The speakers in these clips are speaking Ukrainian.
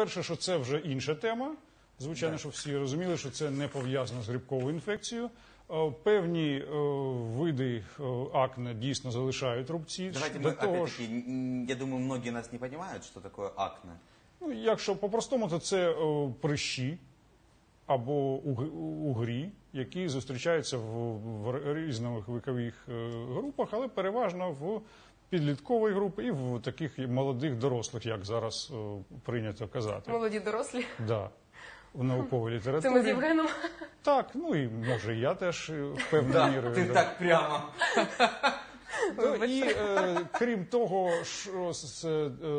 перше, що це вже інша тема. Звичайно, щоб всі розуміли, що це не пов'язано з грибковою інфекцією. Е, Певні е, види е, акне дійсно залишають рубці. Давайте До мы, того ж, опять-таки, я думаю, многие нас не понимают, что такое акне. Ну, якщо по-простому, то це е, прищі або уг- угрі, які зустрічаються в, в різних вікових е, групах, але переважно в підлітковій групи і в таких молодих дорослих, як зараз е, прийнято казати. Молоді дорослі. Да. В науковій Це ми з. Євгеном. Так, ну і може я теж е, в певній Да, мірі. Ти так прямо. Ну, і е, крім того, що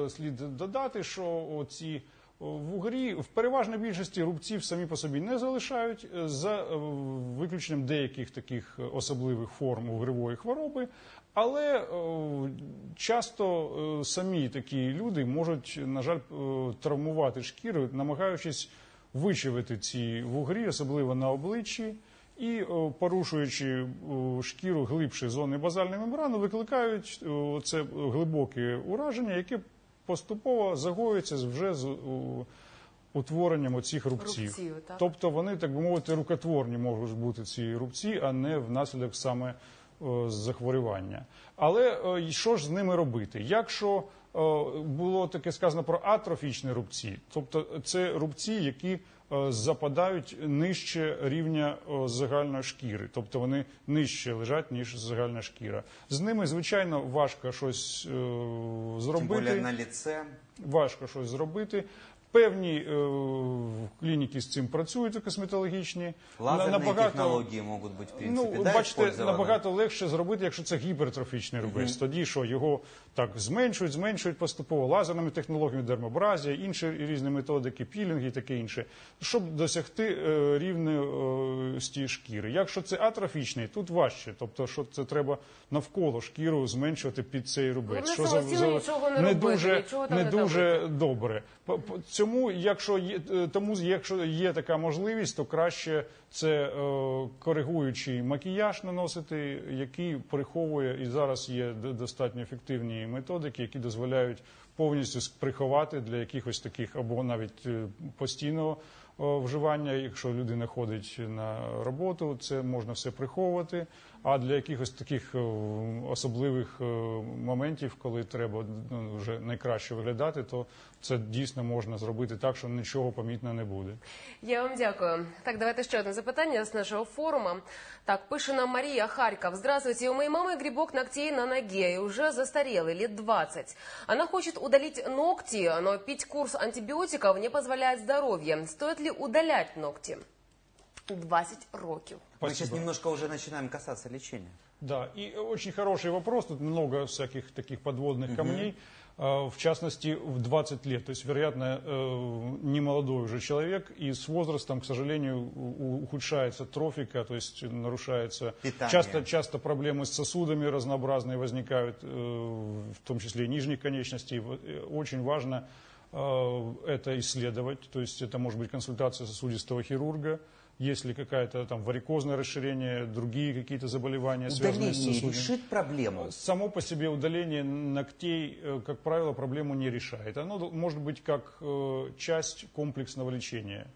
слід додати, що ці вугрі в переважній більшості рубців самі по собі не залишають, е, за е, виключенням деяких таких особливих форм угривої хвороби. Але е, часто е, самі такі люди можуть, на жаль, е, травмувати шкіру, намагаючись вичавити ці вугрі, особливо на обличчі і е, порушуючи е, шкіру глибші зони базальної мембрани, викликають е, це глибоке ураження, яке поступово загоюється вже з утворенням оцих рубців. Рубців, так. Тобто вони, так би мовити, рукотворні можуть бути ці рубці, а не внаслідок саме е, захворювання. Але е, що ж з ними робити? Якщо було таке сказано про атрофічні рубці, тобто це рубці, які е, западають нижче рівня е, загальної шкіри, тобто вони нижче лежать, ніж загальна шкіра. З ними, звичайно, важко щось е, зробити более на ліце. важко щось зробити. Певні е, клініки з цим працюють косметологічні. Лазерные технологии могут быть, в принципе, ну, да, бачите, использованы. набагато легше зробити, якщо це гіпертрофічний рубець. Тоді що його так зменшують, зменшують поступово лазерними технологіями, дермобразія, інші різні методики, пілінги і таке інше, щоб досягти е, рівності шкіри. Якщо це атрофічний, тут важче. Тобто, що це треба навколо шкіру зменшувати під цей рубець. Головне що самостійно нічого не не робити, дуже, не не дуже добре. Цьому, якщо є, е, тому, якщо є така можливість, то краще це е, коригуючий макіяж наносити, який приховує і зараз є достатньо ефективні методики, які дозволяють повністю приховати для якихось таких або навіть е, постійного вживання. Якщо людина ходить на роботу, це можна все приховувати. А для якихось таких е, особливих е, моментів, коли треба ну, вже найкраще виглядати, то це дійсно можна зробити так, що нічого помітно не буде. Я вам дякую. Так, давайте ще одне запитання з нашого форуму. Так, пише нам Мария Харьков. Здравствуйте, у моей мамы грибок ногтей на ноге, и уже застарелый, лет 20. Она хочет удалить ногти, но пить курс антибиотиков не позволяет здоровье. Стоит ли удалять ногти? 20 років. Мы сейчас немножко уже начинаем касаться лечения. Да, и очень хороший вопрос. Тут много всяких таких подводных камней. Э, В частности, в 20 лет. То есть, вероятно, э, не молодой уже человек. И с возрастом, к сожалению, у- у- ухудшается трофика, то есть нарушается... Питание. Часто, часто проблемы с сосудами разнообразные возникают, э, в том числе и нижних конечностей. Вот, э, Очень важно это исследовать. То есть это может быть консультация сосудистого хирурга, если какая-то там варикозное расширение, другие какие-то заболевания, связанные с Удаление сосудами. решит проблему. Само по себе удаление ногтей, э, как правило, проблему не решает. Оно может быть как э, часть комплексного лечения.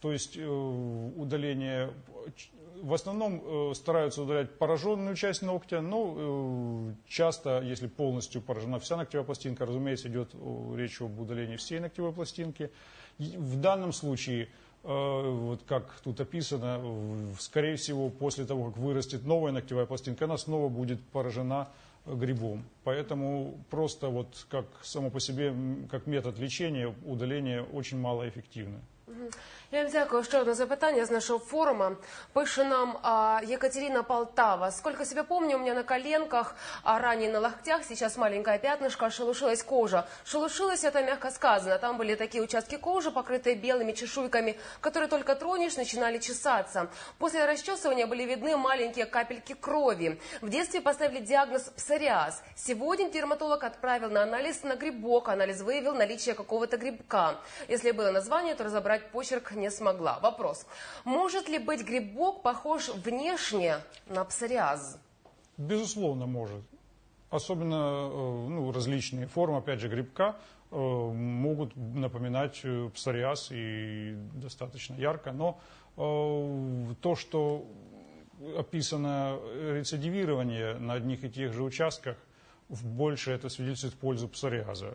То есть э, удаление, в основном э, стараются удалять пораженную часть ногтя, но э, часто, если полностью поражена вся ногтевая пластинка, разумеется, идет речь об удалении всей ногтевой пластинки. В данном случае вот как тут описано, скорее всего, после того, как вырастет новая ногтевая пластинка, она снова будет поражена грибом. Поэтому просто вот как само по себе, как метод лечения, удаление очень малоэффективно. Я вам дякую. Ще одне запитання з нашого форуму. Пише нам а, Екатерина Полтава. Сколько себя помню, у меня на коленках, а ранее на локтях, сейчас маленькое пятнышко, шелушилась кожа. Шелушилась это мягко сказано. Там были такие участки кожи, покрытые белыми чешуйками, которые только тронешь, начинали чесаться. После расчесывания были видны маленькие капельки крови. В детстве поставили диагноз псориаз. Сегодня дерматолог отправил на анализ на грибок. Анализ выявил наличие какого-то грибка. Если было название, то разобрать почерк не смогла. Вопрос. Может ли быть грибок похож внешне на псориаз? Безусловно, может. Особенно э, ну, различные формы, опять же, грибка э, могут напоминать э, псориаз и достаточно ярко. Но то, что описано рецидивирование на одних и тех же участках, в- больше это свидетельствует в пользу псориаза.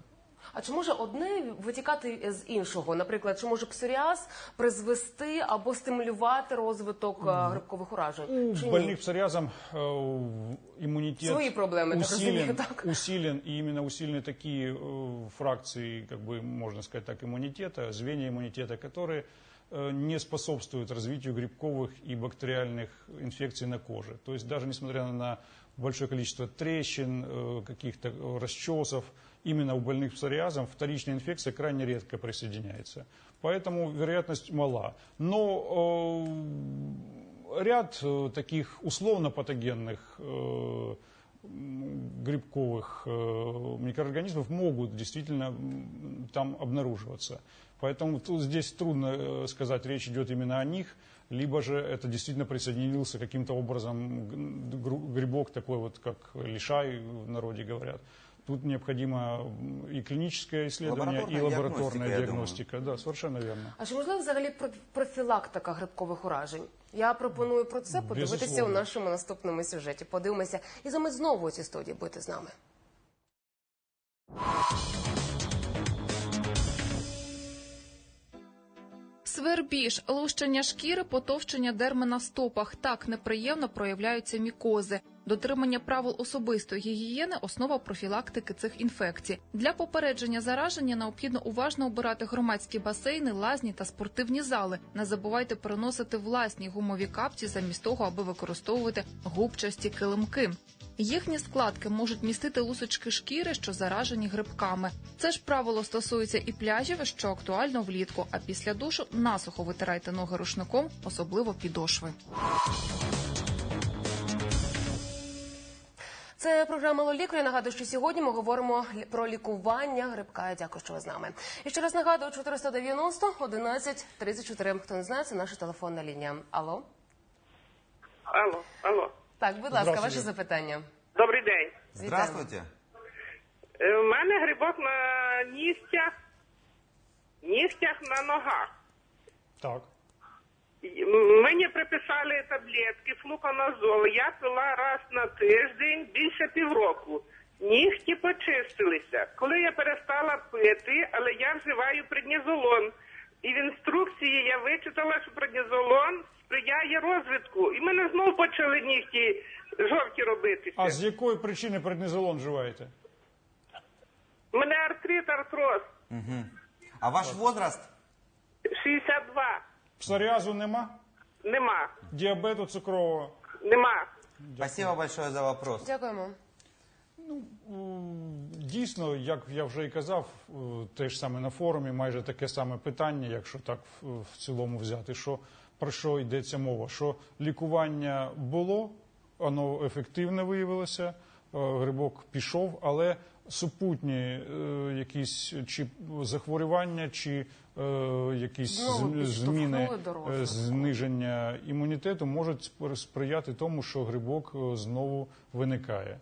А чи може одне витікати з іншого? Наприклад, чи може псоріаз призвести або стимулювати розвиток е, грибкових уражень? У Чи ні? больных псориазом э, иммунитет Свои проблемы, так усилен, разумею, так. усилен, и именно усилены такие э, фракции, как бы можно сказать так, иммунитета, звенья иммунитета, которые э, не способствуют развитию грибковых и бактериальных инфекций на коже. То есть даже несмотря на большое количество трещин, э, каких-то э, расчесов, Именно у больных псориазом вторичная инфекция крайне редко присоединяется. Поэтому вероятность мала. Но э, ряд э, таких условно патогенных э, грибковых э, микроорганизмов могут действительно там обнаруживаться. Поэтому тут здесь трудно э, сказать, речь идет именно о них, либо же это действительно присоединился каким-то образом грибок такой вот, как лишай в народе говорят. Тут необходимо м, и клиническое исследование, и Лабораторная лабораторная диагностика. Да, совершенно верно. А чи можливо взагалі про- профілактика грибкових уражень? Я пропоную про це подивитися Безусловно. у нашому наступному сюжеті. Подивимося і за мить знову у цій студії будете з нами. Свербіж, лущення шкіри, потовщення дерми на стопах. Так неприємно проявляються мікози. Дотримання правил особистої гігієни основа профілактики цих інфекцій. Для попередження зараження необхідно уважно обирати громадські басейни, лазні та спортивні зали. Не забувайте переносити власні гумові капці замість того, аби використовувати губчасті килимки. Їхні складки можуть містити лусочки шкіри, що заражені грибками. Це ж правило стосується і пляжів, що актуально влітку. А після душу насухо витирайте ноги рушником, особливо підошви. Це програма Лолікарі. Я Нагадую, що сьогодні ми говоримо про лікування грибка. Дякую, що ви з нами. І ще раз нагадую, 490 11 34. Хто не знає, це наша телефонна лінія. Алло? Алло, алло. Так, будь ласка, ваше запитання. Добрий день. Здравствуйте. Е, У мене грибок на нігтях, нігтях на ногах. Так. Мені приписали таблетки флуконазол. Я пила раз на тиждень більше півроку. Нігті почистилися. Коли я перестала пити, але я вживаю преднізолон. І в інструкції я вичитала, що преднізолон сприяє розвитку. І мене знову почали нігті жовті робитися. А з якої причини преднізолон вживаєте? У мене артрит, артроз. А ваш возраст? 62. Псоріазу нема? Нема. Діабету цукрового? Нема. Спасибо большое за вопрос. Дякуємо. М, Дійсно, як я вже і казав, е, теж саме на форумі, майже таке саме питання, якщо так в- цілому взяти, що про що йдеться мова? Що лікування було, воно ефективне виявилося, е, грибок пішов, але супутні е, якісь чи захворювання, чи якісь Знову зміни е, зниження імунітету можуть спри- сприяти тому, що грибок е, знову виникає.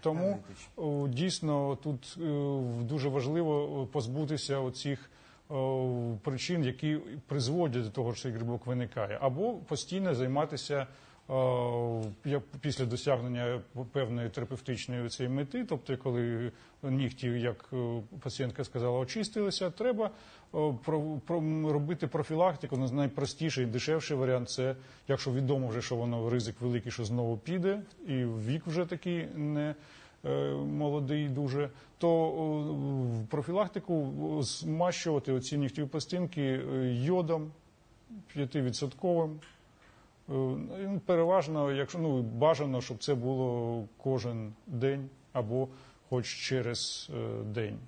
Тому дійсно тут е, дуже важливо е, позбутися оцих причин, які призводять до того, що цей грибок виникає, або постійно займатися після досягнення певної терапевтичної цієї мети, тобто коли нігті, як е, пацієнтка сказала, очистилися, треба про, робити профілактику. Ну, найпростіший і дешевший варіант це, якщо відомо вже, що воно ризик великий, що знову піде, і вік вже такий не е, молодий дуже, то в профілактику змащувати оці нігтєві пластинки е, йодом 5%. Е, ну, Переважно, якщо ну бажано, щоб це було кожен день або хоч через е, день.